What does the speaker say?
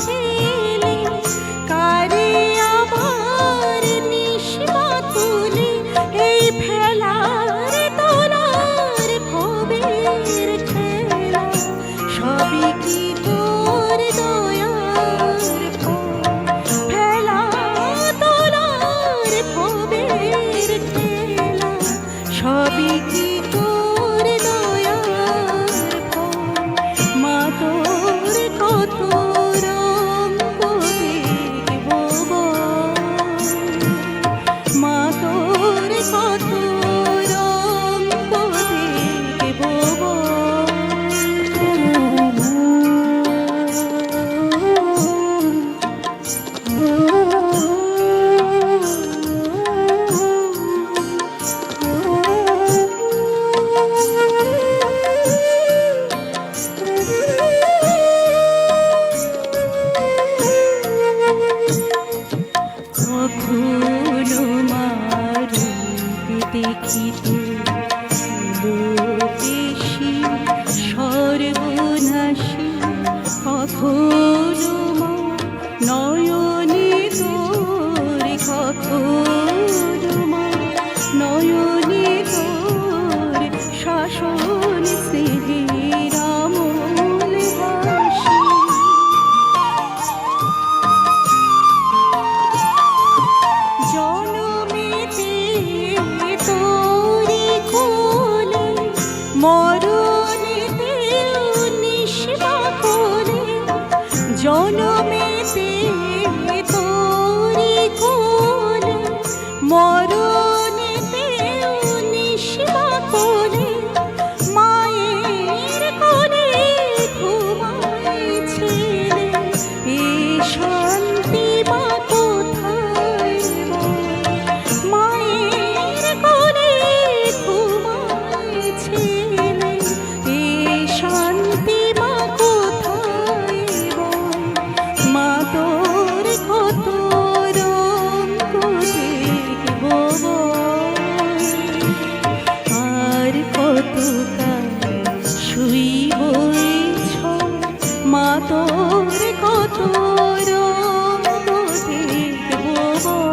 Cheers. keep More. কত রোদ দেখব